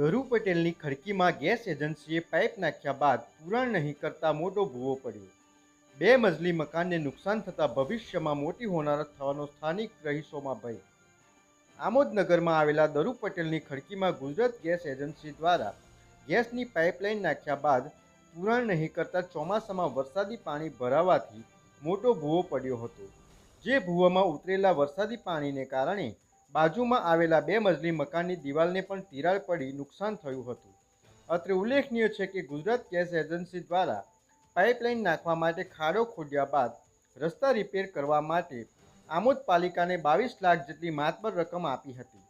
ધરુ પટેલની ખડકીમાં ગેસ એજન્સીએ પાઇપ નાખ્યા બાદ પૂરણ નહીં કરતા મોટો ભૂવો પડ્યો. બે મજલી મકાનને નુકસાન થતાં ભવિષ્યમાં મોટી હોનારત થવાનો સ્થાનિક રહીશોમાં ભય. આમોદનગરમાં આવેલા દરુ પટેલની ખડકીમાં ગુજરાત ગેસ એજન્સી દ્વારા ગેસની પાઇપલાઇન નાખ્યા બાદ પૂરણ નહીં કરતા ચોમાસામાં વરસાદી પાણી ભરાવાથી મોટો ભૂવો પડ્યો હતો. જે ભૂવામાં ઉતરેલા વરસાદી પાણીને કારણે બાજુમાં આવેલા બે મજલી મકાનની દિવાલને પણ તિરાડ પડી નુકસાન થયું હતું. અત્રે ઉલ્લેખનીય છે કે ગુજરાત ગેસ એજન્સી દ્વારા પાઇપલાઇન નાખવા માટે ખાડો ખોદ્યા બાદ રસ્તા રિપેર કરવા માટે આમોદ પાલિકાને બાવીસ લાખ જેટલી માતબર રકમ આપી હતી.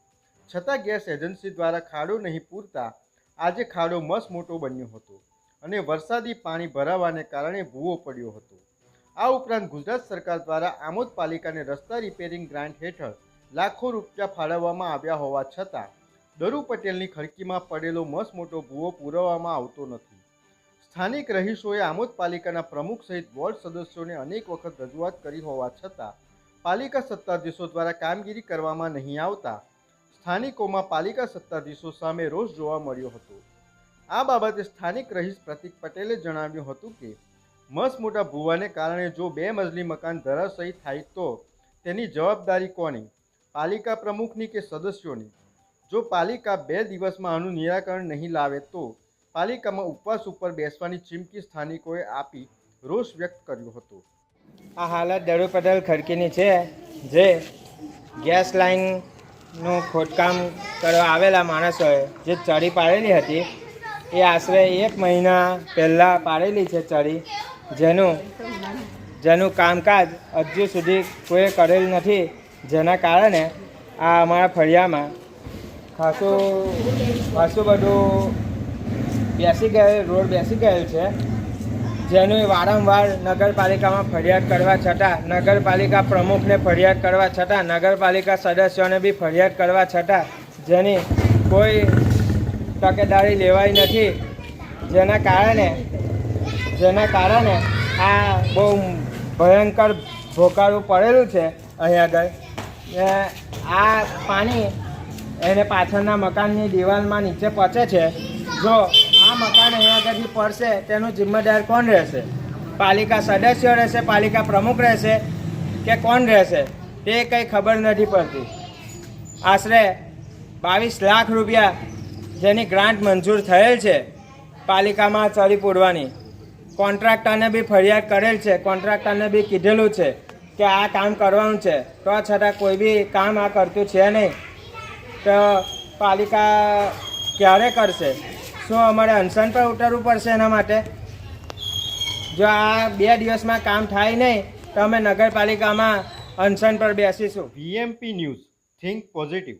છતાં ગેસ એજન્સી દ્વારા ખાડો નહીં પૂરતા આજે ખાડો મસ મોટો બન્યો હતો અને વરસાદી પાણી ભરાવાને કારણે ભૂવો પડ્યો હતો. આ ઉપરાંત ગુજરાત સરકાર દ્વારા આમોદ પાલિકાને રસ્તા રિપેરિંગ ગ્રાન્ટ હેઠળ લાખો રૂપિયા ફાળવવામાં આવ્યા હોવા છતાં, દરુ પટેલની ખડકીમાં પડેલો મસ મોટો ભૂવો પૂરવામાં આવતો નથી. સ્થાનિક રહીશોએ આમોદ પાલિકાના પ્રમુખ સહિત વોર્ડ સદસ્યોને અનેક વખત રજૂઆત કરી હોવા છતાં, પાલિકા સત્તાધીશો દ્વારા કામગીરી કરવામાં નહીં આવતા, સ્થાનિકોમાં પાલિકા સત્તાધીશો સામે રોષ જોવા મળ્યો હતો. આ બાબતે સ્થાનિક રહીશ પ્રતિક પટેલે જણાવ્યું હતું કે, મસ મોટા ભૂવાને કારણે જો બે મજલી મકાન ધરાશયી થાય તો તેની જવાબદારી કોની? પાલિકા પ્રમુખની કે સદસ્યોની? જો પાલિકા બે દિવસમાં આનું નિરાકરણ નહીં લાવે તો પાલિકામાં ઉપવાસ ઉપર બેસવાની ચીમકી સ્થાનિકોએ આપી રોષ વ્યક્ત કર્યો હતો. આ હાલત દડોપદલ ખડકીની છે જે ગેસ લાઇનનું ખોદકામ કરવા આવેલા માણસોએ જે ચડી પાડેલી હતી, એ આશરે એક મહિના પહેલાં પાડેલી છે ચડી, જેનું જેનું કામકાજ હજુ સુધી કોઈએ કરેલ નથી. જેના કારણે આ અમારા ફળિયામાં ખાસું ખાસું બધું બેસી ગયેલ, રોડ બેસી ગયેલ છે. જેનું વારંવાર નગરપાલિકામાં ફરિયાદ કરવા છતાં, નગરપાલિકા પ્રમુખને ફરિયાદ કરવા છતાં, નગરપાલિકા સદસ્યોને બી ફરિયાદ કરવા છતાં જેની કોઈ તકેદારી લેવાઈ નથી. જેના કારણે જેના કારણે આ બહુ ભયંકર ભોકારું પડેલું છે. અહીં આગળ. આ પાણી એને પાછળના મકાનની દિવાલમાં નીચે પહોંચે છે. જો આ મકાન અહીં આગળથી પડશે, તેનું જિમ્મેદાર કોણ રહેશે? પાલિકા સદસ્યો રહેશે, પાલિકા પ્રમુખ રહેશે કે કોણ રહેશે? તે કંઈ ખબર નથી પડતી. આશરે બાવીસ લાખ રૂપિયા જેની ગ્રાન્ટ મંજૂર થયેલ છે પાલિકામાં ચડી પૂરવાની. કોન્ટ્રાક્ટરને બી ફરિયાદ કરેલ છે, કોન્ટ્રાક્ટરને બી કીધેલું છે. કે આ કામ કરવાનું છે, તો છતાં કોઈ બી કામ આ કરતું છે નહીં. તો પાલિકા ક્યારે કરશે? શું અમારે અનશન પર ઉતરવું પડશે એના માટે? જો આ બે દિવસમાં કામ થાય નહીં, તો અમે નગરપાલિકામાં અનશન પર બેસીશું. VMP news, think positive.